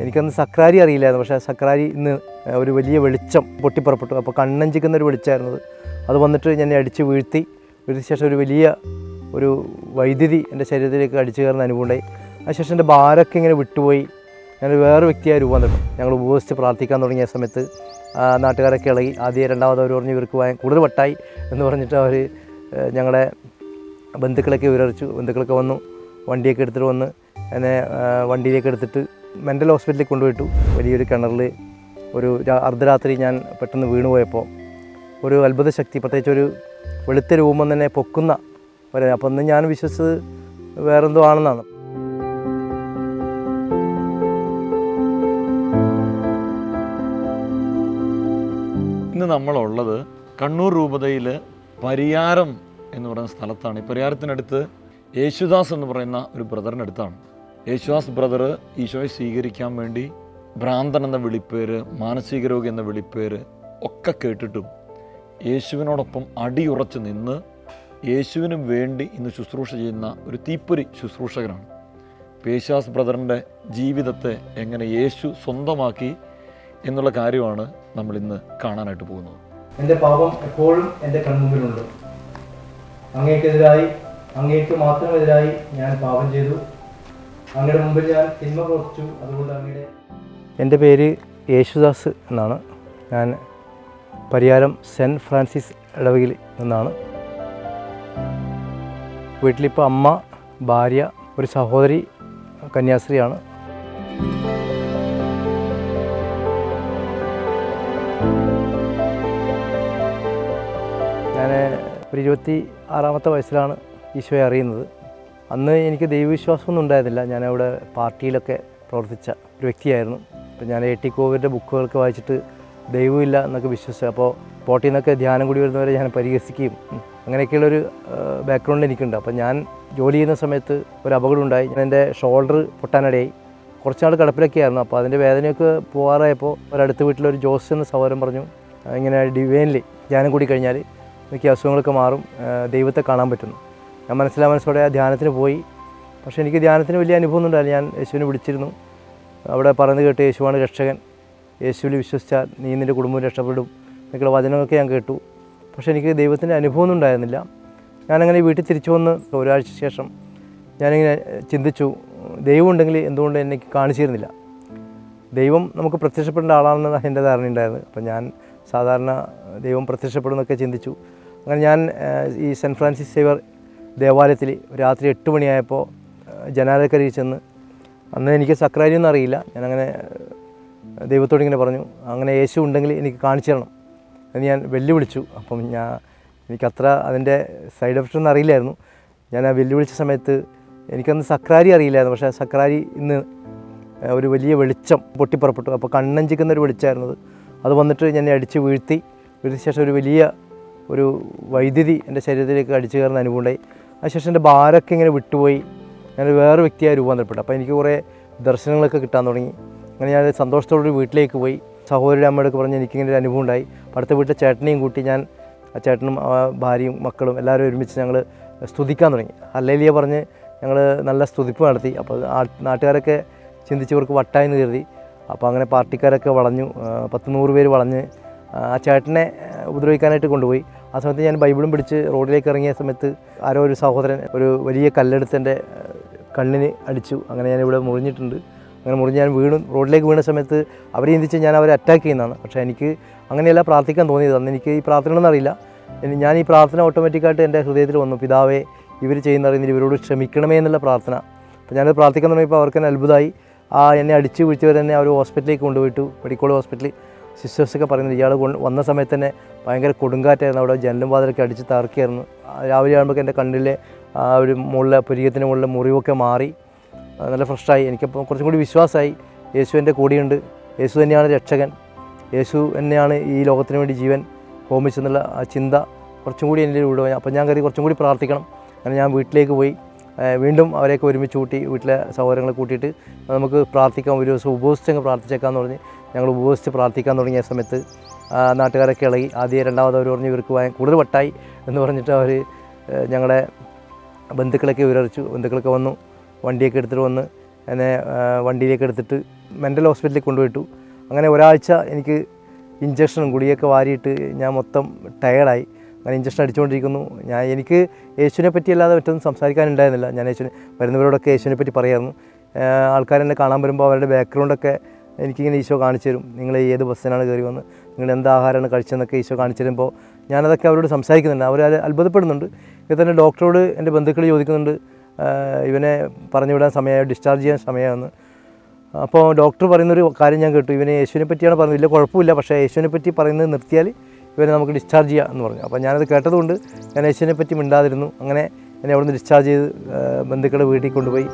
എനിക്കന്ന് സക്രാരി അറിയില്ലായിരുന്നു പക്ഷേ സക്രാരി ഇന്ന് ഒരു വലിയ വെളിച്ചം പൊട്ടിപ്പുറപ്പെട്ടു. അപ്പോൾ കണ്ണഞ്ചിക്കുന്ന ഒരു വെളിച്ചമായിരുന്നത് അത്. വന്നിട്ട് എന്നെ അടിച്ച് വീഴ്ത്തി. വീഴ്ത്തിയ ശേഷം ഒരു വലിയ ഒരു വൈദ്യുതി എന്റെ ശരീരത്തിലേക്ക് അടിച്ചു കയറുന്ന അനുഭവം ഉണ്ടായി. അതിനുശേഷം എന്റെ ഭാരമൊക്കെ ഇങ്ങനെ വിട്ടുപോയി. ഞാനൊരു വേറെ വ്യക്തിയായി രൂപാന്തരം ഞങ്ങൾ ഉപയോഗിച്ച് പ്രാർത്ഥിക്കാൻ തുടങ്ങിയ സമയത്ത് നാട്ടുകാരൊക്കെ ഇളകി. ആദ്യം രണ്ടാമത് അവർ പറഞ്ഞു ഇവർക്ക് കൂടുതൽ വട്ടായി എന്ന് പറഞ്ഞിട്ട് അവർ ഞങ്ങളുടെ ബന്ധുക്കളൊക്കെ വിവരറിച്ചു ബന്ധുക്കളൊക്കെ വന്നു വണ്ടിയൊക്കെ എടുത്തിട്ട് വന്ന് എന്നെ വണ്ടിയിലേക്ക് എടുത്തിട്ട് മെന്റൽ ഹോസ്പിറ്റലിൽ കൊണ്ടുപോയിട്ടു. വലിയൊരു കിണറിൽ ഒരു അർദ്ധരാത്രി ഞാൻ പെട്ടെന്ന് വീണുപോയപ്പോൾ ഒരു അത്ഭുത ശക്തി പ്രത്യേകിച്ച് ഒരു വെളുത്ത രൂപം തന്നെ പൊക്കുന്ന ഒരു അപ്പം ഒന്ന് ഞാൻ വിശ്വസിച്ചത് വേറെന്തോ ആണെന്നാണ്. ഇന്ന് നമ്മളുള്ളത് കണ്ണൂർ രൂപതയിൽ പരിയാരം എന്ന് പറയുന്ന സ്ഥലത്താണ്. ഈ പരിയാരത്തിനടുത്ത് യേശുദാസ് എന്ന് പറയുന്ന ഒരു ബ്രദറിനടുത്താണ്. യേശുദാസ് ബ്രദർ ഈശോയെ സ്വീകരിക്കാൻ വേണ്ടി ഭ്രാന്തൻ എന്ന വിളിപ്പേര് മാനസിക രോഗി എന്ന വിളിപ്പേര് ഒക്കെ കേട്ടിട്ടും യേശുവിനോടൊപ്പം അടിയുറച്ച് നിന്ന് യേശുവിന് വേണ്ടി ഇന്ന് ശുശ്രൂഷ ചെയ്യുന്ന ഒരു തീപ്പൊരി ശുശ്രൂഷകനാണ്. പേശാസ് ബ്രദറിന്റെ ജീവിതത്തെ എങ്ങനെ യേശു സ്വന്തമാക്കി എന്നുള്ള കാര്യമാണ് നമ്മൾ ഇന്ന് കാണാനായിട്ട് പോകുന്നത്. എന്റെ പാപം എപ്പോഴും എന്റെ കൺമുമ്പിലുണ്ട്. അങ്ങേക്കെതിരായി അങ്ങേക്ക് മാത്രമെതിരായി ഞാൻ പാപം ചെയ്തു. അങ്ങയുടെ മുമ്പിൽ ഞാൻ തിന്മ പ്രവർത്തിച്ചു അതുകൊണ്ട് അങ്ങയുടെ എന്റെ പേര് യേശുദാസ് എന്നാണ്. ഞാൻ പരിയാരം സെന്റ് ഫ്രാൻസിസ് ഇടവകയിൽ നിന്നാണ്. വീട്ടിലിപ്പോൾ അമ്മ ഭാര്യ ഒരു സഹോദരി കന്യാസ്ത്രീയാണ്. ഞാൻ ഒരു ഇരുപത്തി ആറാമത്തെ വയസ്സിലാണ് ഈശോയെ അറിയുന്നത്. അന്ന് എനിക്ക് ദൈവവിശ്വാസമൊന്നും ഉണ്ടായിരുന്നില്ല. ഞാൻ അവിടെ പാർട്ടിയിലൊക്കെ പ്രവർത്തിച്ച ഒരു വ്യക്തിയായിരുന്നു. അപ്പോൾ ഞാൻ എ ടി കോവിന്റെ ബുക്കുകളൊക്കെ വായിച്ചിട്ട് ദൈവമില്ല എന്നൊക്കെ വിശ്വസിച്ചു. അപ്പോൾ പോട്ടിൽ നിന്നൊക്കെ ധ്യാനം കൂടി വരുന്നവരെ ഞാൻ പരിഹസിക്കുകയും അങ്ങനെയൊക്കെയുള്ളൊരു ബാക്ക്ഗ്രൗണ്ട് എനിക്കുണ്ട്. അപ്പോൾ ഞാൻ ജോലി ചെയ്യുന്ന സമയത്ത് ഒരു അപകടം ഉണ്ടായി. ഞാൻ എന്റെ ഷോൾഡർ പൊട്ടാനിടയായി. കടപ്പിലൊക്കെ ആയിരുന്നു. അപ്പോൾ അതിന്റെ വേദനയൊക്കെ പോകാറായപ്പോൾ ഒരടുത്ത വീട്ടിലൊരു ജോസ് എന്ന സഹോദരൻ പറഞ്ഞു "ആ, ഇങ്ങനെ ഡിവൈനിൽ ധ്യാനം കൂടി കഴിഞ്ഞാൽ എനിക്ക് അസുഖങ്ങളൊക്കെ മാറും. ദൈവത്തെ കാണാൻ പറ്റുന്നു. ഞാൻ മനസ്സിലാ മനസ്സോടെ ആ ധ്യാനത്തിന് പോയി. പക്ഷേ എനിക്ക് ധ്യാനത്തിന് വലിയ അനുഭവം ഉണ്ടായില്ല. ഞാൻ യേശുവിനെ വിളിച്ചിരുന്നു. അവിടെ പറഞ്ഞു കേട്ട് യേശുവാണ് രക്ഷകൻ. യേശുവിൽ വിശ്വസിച്ചാൽ നീ നിന്റെ കുടുംബം രക്ഷപ്പെടും എന്നൊക്കെയുള്ള വചനമൊക്കെ ഞാൻ കേട്ടു. പക്ഷേ എനിക്ക് ദൈവത്തിന്റെ അനുഭവമൊന്നും ഉണ്ടായിരുന്നില്ല. ഞാനങ്ങനെ വീട്ടിൽ തിരിച്ചു വന്ന് ഒരാഴ്ച ശേഷം ഞാനിങ്ങനെ ചിന്തിച്ചു ദൈവം ഉണ്ടെങ്കിൽ എന്തുകൊണ്ട് എന്നെ കാണിച്ചു തരുന്നില്ല? ദൈവം നമുക്ക് പ്രത്യക്ഷപ്പെടേണ്ട ആളാണെന്നാണ് എന്റെ ധാരണ ഉണ്ടായിരുന്നു അപ്പം ഞാൻ സാധാരണ ദൈവം പ്രത്യക്ഷപ്പെടുന്നൊക്കെ ചിന്തിച്ചു. അങ്ങനെ ഞാൻ ഈ സെന്റ് ഫ്രാൻസിസ് സേവർ ദേവാലയത്തിൽ രാത്രി എട്ട് മണിയായപ്പോൾ ജനാലക്കരയിൽ ചെന്ന് അന്ന് എനിക്ക് സക്രാരി ഒന്നും അറിയില്ല. ഞാനങ്ങനെ ദൈവത്തോട് ഇങ്ങനെ പറഞ്ഞു അങ്ങനെ യേശു ഉണ്ടെങ്കിൽ എനിക്ക് കാണിച്ചു തരണം. എന്ന് ഞാൻ വെല്ലുവിളിച്ചു. അപ്പം ഞാൻ എനിക്കത്ര അതിന്റെ സൈഡ് എഫക്റ്റ് ഒന്നും അറിയില്ലായിരുന്നു. ഞാൻ ആ വെല്ലുവിളിച്ച സമയത്ത് എനിക്കന്ന് സക്രാരി അറിയില്ലായിരുന്നു. പക്ഷേ സക്രാരി ഇന്ന് ഒരു വലിയ വെളിച്ചം പൊട്ടിപ്പുറപ്പെട്ടു. അപ്പോൾ കണ്ണഞ്ചിക്കുന്ന ഒരു വെളിച്ചമായിരുന്നത്. അത് വന്നിട്ട് ഞാൻ അടിച്ച് വീഴ്ത്തി. വീഴ്ത്തിയ ശേഷം ഒരു വലിയ ഒരു വൈദ്യുതി എന്റെ ശരീരത്തിലേക്ക് അടിച്ചു കയറുന്ന അനുഭവം ഉണ്ടായി. അതിനുശേഷം എന്റെ ഭാരമൊക്കെ ഇങ്ങനെ വിട്ടുപോയി. ഞാൻ വേറെ വ്യക്തിയായി രൂപാന്തരപ്പെട്ടു. അപ്പോൾ എനിക്ക് കുറേ ദർശനങ്ങളൊക്കെ കിട്ടാൻ തുടങ്ങി. അങ്ങനെ ഞാൻ സന്തോഷത്തോടെ വീട്ടിലേക്ക് പോയി. സഹോദരിയുടെ അമ്മയോടൊക്കെ പറഞ്ഞ് എനിക്കിങ്ങനെ ഒരു അനുഭവം ഉണ്ടായി. അടുത്ത വീട്ടിലെ ചേട്ടനെയും കൂട്ടി ഞാൻ ആ ചേട്ടനും ഭാര്യയും മക്കളും എല്ലാവരും ഒരുമിച്ച് ഞങ്ങൾ സ്തുതിക്കാൻ തുടങ്ങി. അല്ലേലിയ പറഞ്ഞ് ഞങ്ങൾ നല്ല സ്തുതിപ്പ് നടത്തി. അപ്പോൾ നാട്ടുകാരൊക്കെ ചിന്തിച്ചവർക്ക് വട്ടായെന്ന് കരുതി. അപ്പോൾ അങ്ങനെ പാർട്ടിക്കാരൊക്കെ വളഞ്ഞു. പത്ത് നൂറ് പേര് വളഞ്ഞ് ആ ചേട്ടനെ ഉപദ്രവിക്കാനായിട്ട് കൊണ്ടുപോയി. ആ സമയത്ത് ഞാൻ ബൈബിളും പിടിച്ച് റോഡിലേക്ക് ഇറങ്ങിയ സമയത്ത് ആരോ ഒരു സഹോദരൻ ഒരു വലിയ കല്ലെടുത്ത് എന്റെ കണ്ണിന് അടിച്ചു. അങ്ങനെ ഞാൻ ഇവിടെ മുറിഞ്ഞിട്ടുണ്ട്. അങ്ങനെ മുറിഞ്ഞ് ഞാൻ വീണു. റോഡിലേക്ക് വീണ സമയത്ത് അവരെ ചിന്തിച്ച് ഞാൻ അവരെ അറ്റാക്ക് ചെയ്യുന്നതാണ്. പക്ഷേ എനിക്ക് അങ്ങനെയല്ല പ്രാർത്ഥിക്കാൻ തോന്നിയത്. അന്ന് എനിക്ക് ഈ പ്രാർത്ഥനകളൊന്നും അറിയില്ല. ഞാൻ ഈ പ്രാർത്ഥന ഓട്ടോമാറ്റിക്കായിട്ട് എന്റെ ഹൃദയത്തിൽ വന്നു. പിതാവേ ഇവർ ചെയ്യുന്ന അറിയുന്നില്ല ഇവരോട് ക്ഷമിക്കണമേ എന്നുള്ള പ്രാർത്ഥന. അപ്പോൾ ഞാനത് പ്രാർത്ഥിക്കാൻ തുടങ്ങിയപ്പോൾ അവർക്ക് തന്നെ അത്ഭുതമായി. ആ എന്നെ അടിച്ച് തന്നെ അവർ ഹോസ്പിറ്റലിലേക്ക് കൊണ്ടുപോയിട്ടു. മെഡിക്കൽ ഹോസ്പിറ്റലിൽ സിസ്റ്റേഴ്സൊക്കെ പറയുന്നത് ഇയാൾ വന്ന സമയത്ത് തന്നെ ഭയങ്കര കൊടുങ്കാറ്റായിരുന്നു. അവിടെ ജനലും വാതിലൊക്കെ അടിച്ച് തറക്കിയായിരുന്നു രാവിലെ ആകുമ്പോൾ എന്റെ കണ്ണിലെ ആ ഒരു മുകളിലെ പുരികത്തിന് മുകളിലെ മുറിവൊക്കെ മാറി. നല്ല ഫ്രഷായി. എനിക്കപ്പോൾ കുറച്ചും കൂടി വിശ്വാസമായി. യേശു എന്റെ കൂടെയുണ്ട്. യേശു തന്നെയാണ് രക്ഷകൻ. യേശു തന്നെയാണ് ഈ ലോകത്തിന് വേണ്ടി ജീവൻ ഹോമിച്ചെന്നുള്ള ആ ചിന്ത കുറച്ചും കൂടി എന്റെ ഉള്ളിൽ അപ്പോൾ ഞാൻ കരുതി കുറച്ചും കൂടി പ്രാർത്ഥിക്കണം. അങ്ങനെ ഞാൻ വീട്ടിലേക്ക് പോയി. വീണ്ടും അവരെയൊക്കെ ഒരുമിച്ച് കൂട്ടി വീട്ടിലെ സഹോദരങ്ങളെ കൂട്ടിയിട്ട് നമുക്ക് പ്രാർത്ഥിക്കാം. ഒരു ദിവസം ഉപവസിച്ചങ്ങ് പ്രാർത്ഥിച്ചേക്കാമെന്ന് പറഞ്ഞ് ഞങ്ങൾ ഉപവസിച്ച് പ്രാർത്ഥിക്കാൻ തുടങ്ങിയ സമയത്ത് നാട്ടുകാരൊക്കെ ഇളകി ആദ്യം രണ്ടാമത് അവർ പറഞ്ഞു ഇവർക്ക് വായ കൂടുതൽ വട്ടായി എന്ന് പറഞ്ഞിട്ട് അവർ ഞങ്ങളുടെ ബന്ധുക്കളൊക്കെ വിവരറിച്ചു. ബന്ധുക്കളൊക്കെ വന്നു വണ്ടിയൊക്കെ എടുത്തിട്ട് വന്ന് എന്നെ വണ്ടിയിലേക്ക് എടുത്തിട്ട് മെന്റൽ ഹോസ്പിറ്റലിൽ കൊണ്ടുപോയിട്ടു. അങ്ങനെ ഒരാഴ്ച എനിക്ക് ഇഞ്ചക്ഷനും ഗുളിയൊക്കെ വാരിയിട്ട് ഞാൻ മൊത്തം ടയർഡായി. അങ്ങനെ ഇഞ്ചക്ഷൻ അടിച്ചുകൊണ്ടിരിക്കുന്നു. ഞാൻ എനിക്ക് യേശുവിനെ പറ്റി അല്ലാതെ മറ്റൊന്നും സംസാരിക്കാനുണ്ടായിരുന്നില്ല. ഞാൻ യേശുവിനെ വരുന്നവരോടൊക്കെ യേശുവിനെ പറ്റി പറയായിരുന്നു. ആൾക്കാരെന്നെ കാണാൻ വരുമ്പോൾ അവരുടെ ബാക്ക്ഗ്രൗണ്ടൊക്കെ എനിക്കിങ്ങനെ ഈശോ കാണിച്ചു തരും. നിങ്ങൾ ഏത് ബസ്സിനാണ് കയറി വന്ന് നിങ്ങൾ എന്ത് ആഹാരമാണ് കഴിച്ചതെന്നൊക്കെ ഈശോ കാണിച്ചു തരുമ്പോൾ ഞാനതൊക്കെ അവരോട് സംസാരിക്കുന്നുണ്ട്. അവർ അത് അത്ഭുതപ്പെടുന്നുണ്ട്. ഇത് തന്നെ ഡോക്ടറോട് എന്റെ ബന്ധുക്കൾ ചോദിക്കുന്നുണ്ട് ഇവനെ പറഞ്ഞു വിടാൻ സമയമായി ഡിസ്ചാർജ് ചെയ്യാൻ സമയമാണെന്ന് അപ്പോൾ ഡോക്ടർ പറയുന്നൊരു കാര്യം ഞാൻ കേട്ടു. ഇവനെ യേശുവിനെ പറ്റിയാണ് പറഞ്ഞത്. ഇല്ല കുഴപ്പമില്ല പക്ഷേ യേശുവിനെ പറ്റി പറയുന്നത് നിർത്തിയാൽ ഇവനെ നമുക്ക് ഡിസ്ചാർജ് ചെയ്യാം എന്ന് പറഞ്ഞു. അപ്പോൾ ഞാനത് കേട്ടതുകൊണ്ട് ഞാൻ യേശുവിനെ പറ്റി മിണ്ടാതിരുന്നു. അങ്ങനെ എന്നെ അവിടുന്ന് ഡിസ്ചാർജ് ചെയ്ത് ബന്ധുക്കളെ വീട്ടിൽ കൊണ്ടുപോയി.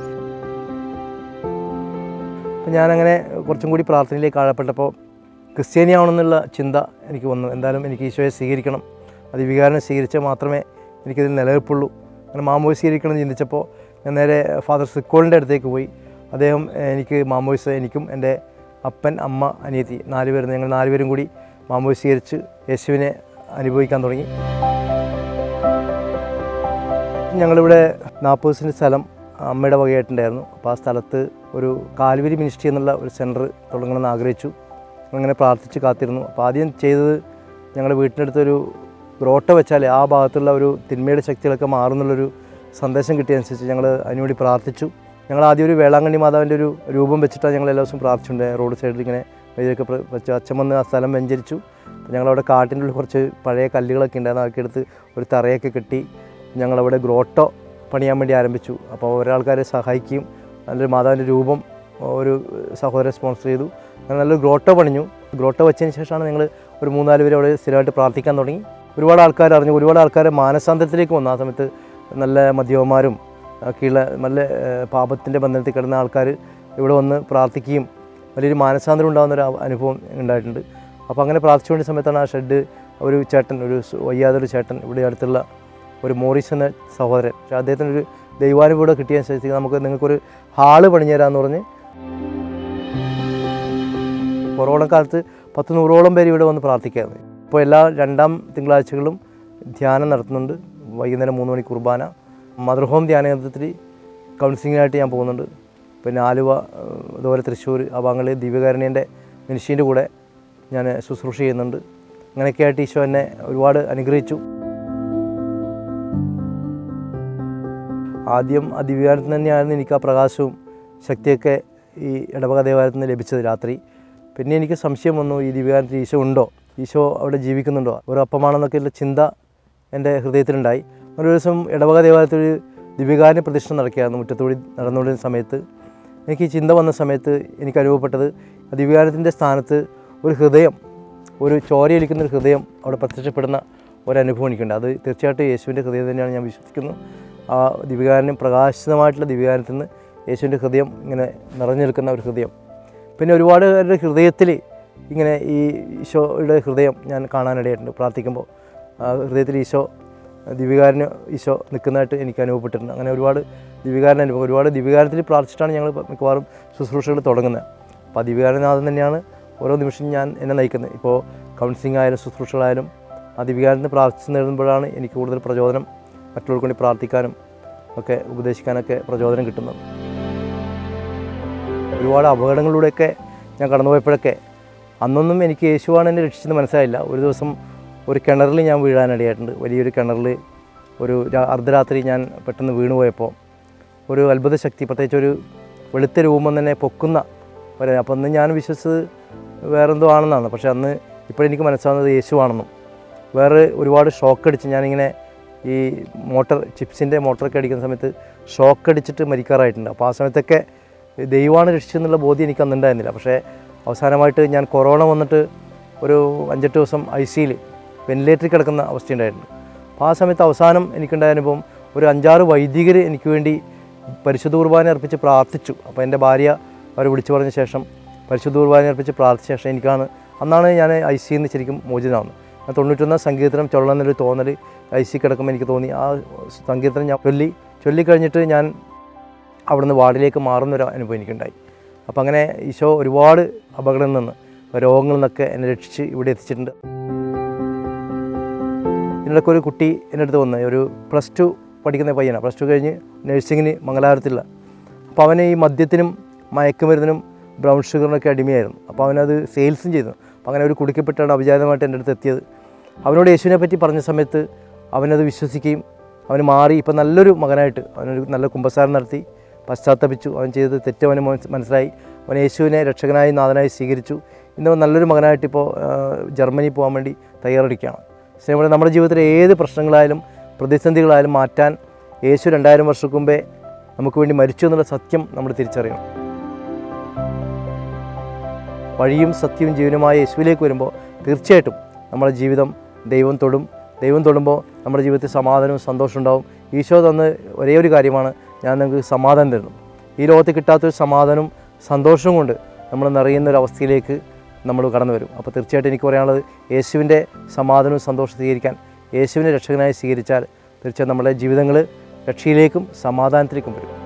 അപ്പോൾ ഞാനങ്ങനെ കുറച്ചും കൂടി പ്രാർത്ഥനയിലേക്ക് ആഴപ്പെട്ടപ്പോൾ ക്രിസ്ത്യാനിയാവണമെന്നുള്ള ചിന്ത എനിക്ക് വന്നു. എന്തായാലും എനിക്ക് ഈശോയെ സ്വീകരിക്കണം. അത് വികാരം സ്വീകരിച്ചാൽ മാത്രമേ എനിക്കിതിൽ നിലനിൽപ്പുള്ളൂ. അങ്ങനെ മാമോയ് സ്വീകരിക്കണം ചിന്തിച്ചപ്പോൾ ഞാൻ നേരെ ഫാദർ സിക്കോളിന്റെ അടുത്തേക്ക് പോയി. അദ്ദേഹം എനിക്ക് മാമോയിസ് എനിക്കും എന്റെ അപ്പൻ അമ്മ അനിയത്തി നാലുപേരും ഞങ്ങൾ നാലുപേരും കൂടി മാമോയിസ് സ്വീകരിച്ച് യേശുവിനെ അനുഭവിക്കാൻ തുടങ്ങി. ഞങ്ങളിവിടെ നാൽപ്പത് സെന്റ് സ്ഥലം അമ്മയുടെ വകയായിട്ടുണ്ടായിരുന്നു. അപ്പോൾ ആ സ്ഥലത്ത് ഒരു കാൽവരി മിനിസ്ട്രി എന്നുള്ള ഒരു സെന്റർ തുടങ്ങണമെന്ന് ആഗ്രഹിച്ചു. അങ്ങനെ പ്രാർത്ഥിച്ച് കാത്തിരുന്നു. അപ്പോൾ ആദ്യം ചെയ്തത് ഞങ്ങളുടെ വീട്ടിന്റെ അടുത്തൊരു ഗ്രോട്ട വെച്ചാൽ ആ ഭാഗത്തുള്ള ഒരു തിന്മയുടെ ശക്തികളൊക്കെ മാറുന്നുള്ളൊരു സന്ദേശം കിട്ടിയതനുസരിച്ച് ഞങ്ങൾ അതിനുവേണ്ടി പ്രാർത്ഥിച്ചു. ഞങ്ങൾ ആദ്യം ഒരു വേളാങ്കണ്ണി മാതാവിന്റെ ഒരു രൂപം വെച്ചിട്ടാണ് ഞങ്ങൾ എല്ലാ ദിവസവും പ്രാർത്ഥിച്ചിട്ടുണ്ട് റോഡ് സൈഡിൽ ഇങ്ങനെ വഴിയൊക്കെ പ്ര- വെച്ച് അച്ഛൻ വന്ന് ആ സ്ഥലം വെഞ്ചരിച്ചു. ഞങ്ങളവിടെ കാട്ടിന്റെ ഉള്ളിൽ കുറച്ച് പഴയ കല്ലുകളൊക്കെ ഉണ്ടായിരുന്നു. അതൊക്കെ എടുത്ത് ഒരു തറയൊക്കെ കെട്ടി ഞങ്ങളവിടെ ഗ്രോട്ടോ പണിയാൻ വേണ്ടി ആരംഭിച്ചു. അപ്പോൾ ഒരാൾക്കാരെ സഹായിക്കുകയും നല്ലൊരു മാതാവിന്റെ രൂപം ഒരു സഹോദരൻ സ്പോൺസർ ചെയ്തു. അങ്ങനെ നല്ലൊരു ഗ്രോട്ട പണിഞ്ഞു. ഗ്രോട്ട വെച്ചതിന് ശേഷമാണ് ഞങ്ങൾ ഒരു മൂന്നാൽ പേര് അവിടെ സ്ഥിരമായിട്ട് പ്രാർത്ഥിക്കാൻ തുടങ്ങി. ഒരുപാട് ആൾക്കാർ അറിഞ്ഞു ഒരുപാട് ആൾക്കാർ മാനസാന്തരത്തിലേക്ക് വന്നു. ആ സമയത്ത് നല്ല മദ്യവന്മാരും ഒക്കെയുള്ള നല്ല പാപത്തിന്റെ ബന്ധനത്തിൽ കിടന്ന ആൾക്കാർ ഇവിടെ വന്ന് പ്രാർത്ഥിക്കുകയും വലിയൊരു മാനസാന്തരം ഉണ്ടാകുന്ന ഒരു അനുഭവം ഉണ്ടായിട്ടുണ്ട്. അപ്പോൾ അങ്ങനെ പ്രാർത്ഥിച്ചു പ്രാർത്ഥിച്ചുകൊണ്ട സമയത്താണ് ആ ഷെഡ് ഒരു ചേട്ടൻ ഒരു വയ്യാതൊരു ചേട്ടൻ ഇവിടെ അടുത്തുള്ള ഒരു മോറിസ് എന്ന സഹോദരൻ. പക്ഷേ അദ്ദേഹത്തിന് ഒരു ദൈവാനുഭൂടെ കിട്ടിയ അനുസരിച്ച് നമുക്ക് നിങ്ങൾക്കൊരു ഹാൾ പണിഞ്ഞു തരാമെന്ന് പറഞ്ഞ് കൊറോണ കാലത്ത് പത്ത് നൂറോളം പേര് ഇവിടെ വന്ന് പ്രാർത്ഥിക്കാറുണ്ട് ഇപ്പോൾ എല്ലാ രണ്ടാം തിങ്കളാഴ്ചകളും ധ്യാനം നടത്തുന്നുണ്ട്. വൈകുന്നേരം മൂന്ന് മണി കുർബാന മദർ ഹോം ധ്യാന കേന്ദ്രത്തിൽ കൗൺസിലിങ്ങിനായിട്ട് ഞാൻ പോകുന്നുണ്ട്. പിന്നെ ആലുവ അതുപോലെ തൃശ്ശൂർ ആ ഭാഗങ്ങളിൽ ദിവ്യകാരുണ്യന്റെ മിനിഷീന്റെ കൂടെ ഞാൻ ശുശ്രൂഷ ചെയ്യുന്നുണ്ട്. അങ്ങനെയൊക്കെയായിട്ട് ഈശോ എന്നെ ഒരുപാട് അനുഗ്രഹിച്ചു. ആദ്യം ആ തന്നെയായിരുന്നു എനിക്ക് ആ പ്രകാശവും ശക്തിയൊക്കെ ഈ ഇടവക ദേവാലയത്തിൽ നിന്ന് ലഭിച്ചത് രാത്രി. പിന്നെ എനിക്ക് സംശയം വന്നു ഈ ദിവ്യാനത്തിൽ ഈശോ ഉണ്ടോ? ഈശോ അവിടെ ജീവിക്കുന്നുണ്ടോ? ഒരു അപ്പമാണെന്നൊക്കെയുള്ള ചിന്ത എന്റെ ഹൃദയത്തിലുണ്ടായി. ഒരു ദിവസം ഇടവക ദേവാലയത്തിൽ ഒരു ദിവ്യകാരുണ്യ പ്രതിഷ്ഠ നടക്കുകയായിരുന്നു മുറ്റത്തൂടി നടന്നുകൊണ്ടിരുന്ന സമയത്ത്. എനിക്ക് ഈ ചിന്ത വന്ന സമയത്ത് എനിക്ക് അനുഭവപ്പെട്ടത് ആ ദിവ്യകാരുണ്യത്തിന്റെ സ്ഥാനത്ത് ഒരു ഹൃദയം ഒരു ചോരയൊലിക്കുന്ന ഒരു ഹൃദയം അവിടെ പ്രത്യക്ഷപ്പെടുന്ന ഒരനുഭവം എനിക്കുണ്ട്. അത് തീർച്ചയായിട്ടും യേശുവിന്റെ ഹൃദയം തന്നെയാണ് ഞാൻ വിശ്വസിക്കുന്നു. ആ ദിവ്യകാരനും പ്രകാശിതമായിട്ടുള്ള ദിവ്യകാരത്തിൽ നിന്ന് യേശുവിന്റെ ഹൃദയം ഇങ്ങനെ നിറഞ്ഞു നിൽക്കുന്ന ഒരു ഹൃദയം. പിന്നെ ഒരുപാട് പേരുടെ ഹൃദയത്തിൽ ഇങ്ങനെ ഈ ഈശോയുടെ ഹൃദയം ഞാൻ കാണാനിടയായിട്ടുണ്ട്. പ്രാർത്ഥിക്കുമ്പോൾ ഹൃദയത്തിൽ ഈശോ ദിവ്യകാരന് ഈശോ നിൽക്കുന്നതായിട്ട് എനിക്ക് അനുഭവപ്പെട്ടിട്ടുണ്ട്. അങ്ങനെ ഒരുപാട് ദിവ്യകാരൻ അനുഭവം ഒരുപാട് ദിവ്യകാരത്തിൽ പ്രാർത്ഥിച്ചിട്ടാണ് ഞങ്ങൾ മിക്കവാറും ശുശ്രൂഷകൾ തുടങ്ങുന്നത്. അപ്പോൾ ആ ദിവ്യകാരനാഥൻ തന്നെയാണ് ഓരോ നിമിഷം ഞാൻ എന്നെ നയിക്കുന്നത്. ഇപ്പോൾ കൗൺസിലിംഗ് ആയാലും ശുശ്രൂഷകളായാലും ആ ദിവ്യകാരന് പ്രാർത്ഥിച്ച് നേടുമ്പോഴാണ് എനിക്ക് കൂടുതൽ പ്രചോദനം മറ്റുള്ളവർക്ക് വേണ്ടി പ്രാർത്ഥിക്കാനും ഒക്കെ ഉപദേശിക്കാനൊക്കെ പ്രചോദനം കിട്ടുന്നത്. ഒരുപാട് അപകടങ്ങളിലൂടെയൊക്കെ ഞാൻ കടന്നുപോയപ്പോഴൊക്കെ അന്നൊന്നും എനിക്ക് യേശുവാണ് എന്നെ രക്ഷിച്ചെന്ന് മനസ്സിലായില്ല. ഒരു ദിവസം ഒരു കിണറിൽ ഞാൻ വീഴാനിടയായിട്ടുണ്ട്. വലിയൊരു കിണറിൽ ഒരു അർദ്ധരാത്രി ഞാൻ പെട്ടെന്ന് വീണുപോയപ്പോൾ ഒരു അത്ഭുത ശക്തി പ്രത്യേകിച്ച് ഒരു വെളുത്ത രൂപം തന്നെ പൊക്കുന്ന ഒരു അപ്പം അന്ന് ഞാൻ വിശ്വസിച്ചത് വേറെന്തോ ആണെന്നാണ്. പക്ഷേ അന്ന് ഇപ്പോഴെനിക്ക് മനസ്സിലാവുന്നത് യേശുവാണെന്നും. വേറെ ഒരുപാട് ഷോക്ക് അടിച്ച് ഞാനിങ്ങനെ ഈ മോട്ടർ ചിപ്സിന്റെ മോട്ടറൊക്കെ അടിക്കുന്ന സമയത്ത് ഷോക്ക് അടിച്ചിട്ട് മരിക്കാറായിട്ടുണ്ട്. അപ്പോൾ ആ സമയത്തൊക്കെ ദൈവമാണ് രക്ഷിച്ചെന്നുള്ള ബോധ്യം എനിക്ക് അന്നുണ്ടായിരുന്നില്ല. പക്ഷേ അവസാനമായിട്ട് ഞാൻ കൊറോണ വന്നിട്ട് ഒരു അഞ്ചെട്ട് ദിവസം ഐ സിയിൽ വെന്റിലേറ്ററിൽ കിടക്കുന്ന അവസ്ഥയുണ്ടായിരുന്നു അപ്പോൾ ആ സമയത്ത് അവസാനം എനിക്കുണ്ടായ അനുഭവം ഒരു അഞ്ചാറ് വൈദികർ എനിക്ക് വേണ്ടി പരിശുദ്ധ കുർബാന അർപ്പിച്ച് പ്രാർത്ഥിച്ചു. അപ്പോൾ എന്റെ ഭാര്യ അവർ വിളിച്ചു പറഞ്ഞ ശേഷം പരിശുദ്ധ കുർബാന അർപ്പിച്ച് പ്രാർത്ഥിച്ച ശേഷം എനിക്കാണ് അന്നാണ് ഞാൻ ഐ സിയിൽ നിന്ന് ശരിക്കും മോചിതനാവുന്നത്. തൊണ്ണൂറ്റൊന്നാം സങ്കീർത്തനം ചൊല്ലണമെന്നൊരു തോന്നൽ ഐസി കിടക്കുമ്പോൾ എനിക്ക് തോന്നി. ആ സങ്കീർത്തനം ഞാൻ ചൊല്ലി ചൊല്ലിക്കഴിഞ്ഞിട്ട് ഞാൻ അവിടുന്ന് വാർഡിലേക്ക് മാറുന്നൊരു അനുഭവം എനിക്കുണ്ടായി. അപ്പോൾ അങ്ങനെ ഈശോ ഒരുപാട് അപകടങ്ങളിൽ നിന്ന് രോഗങ്ങളിൽ നിന്നൊക്കെ എന്നെ രക്ഷിച്ച് ഇവിടെ എത്തിച്ചിട്ടുണ്ട്. ഇതിനിടയ്ക്ക് ഒരു കുട്ടി എന്റെ അടുത്ത് വന്ന് ഒരു പ്ലസ് ടു പഠിക്കുന്ന പയ്യനാണ് പ്ലസ് ടു കഴിഞ്ഞ് നഴ്സിങ്ങിന് മംഗലാപുരത്തില്ല അപ്പോൾ അവന് ഈ മദ്യത്തിനും മയക്കുമരുന്നിനും ബ്രൗൺ ഷുഗറിനൊക്കെ അടിമയായിരുന്നു. അപ്പോൾ അവനത് സെയിൽസും ചെയ്തു. അങ്ങനെ ഒരു കുടിക്കപ്പെട്ടാണ് അവിചാരിതമായിട്ട് എന്റെ അടുത്ത് എത്തിയത്. അവനോട് യേശുവിനെ പറ്റി പറഞ്ഞ സമയത്ത് അവനത് വിശ്വസിക്കുകയും അവന് മാറി ഇപ്പം നല്ലൊരു മകനായിട്ട് അവനൊരു നല്ല കുമ്പസാരം നടത്തി പശ്ചാത്തപിച്ചു അവൻ ചെയ്തത് തെറ്റവന് മനസ്സിലായി. അവൻ യേശുവിനെ രക്ഷകനായി നാഥനായി സ്വീകരിച്ചു. ഇന്ന് നല്ലൊരു മകനായിട്ട് ഇപ്പോൾ ജർമ്മനി പോകാൻ വേണ്ടി തയ്യാറെടുക്കുകയാണ്. സ്നേഹം നമ്മുടെ ജീവിതത്തിലെ ഏത് പ്രശ്നങ്ങളായാലും പ്രതിസന്ധികളായാലും മാറ്റാൻ യേശു രണ്ടായിരം വർഷങ്ങൾക്ക് മുമ്പേ നമുക്ക് വേണ്ടി മരിച്ചു എന്നുള്ള സത്യം നമ്മൾ തിരിച്ചറിയണം. വഴിയും സത്യവും ജീവനുമായ യേശുവിലേക്ക് വരുമ്പോൾ തീർച്ചയായിട്ടും നമ്മുടെ ജീവിതം ദൈവം തൊടും. ദൈവം തൊടുമ്പോൾ നമ്മുടെ ജീവിതത്തിൽ സമാധാനവും സന്തോഷവും ഉണ്ടാവും. ഈശോ തന്ന് ഒരേ ഒരു കാര്യമാണ് ഞാൻ നിങ്ങൾക്ക് സമാധാനം തരുന്നു. ഈ ലോകത്ത് കിട്ടാത്തൊരു സമാധാനവും സന്തോഷവും കൊണ്ട് നമ്മൾ നിറയുന്ന ഒരു അവസ്ഥയിലേക്ക് നമ്മൾ കടന്നു വരും. അപ്പോൾ തീർച്ചയായിട്ടും എനിക്ക് പറയാനുള്ളത് യേശുവിന്റെ സമാധാനവും സന്തോഷം സ്വീകരിക്കാൻ യേശുവിനെ രക്ഷകനായി സ്വീകരിച്ചാൽ തീർച്ചയായും നമ്മുടെ ജീവിതങ്ങൾ രക്ഷയിലേക്കും സമാധാനത്തിലേക്കും വരും.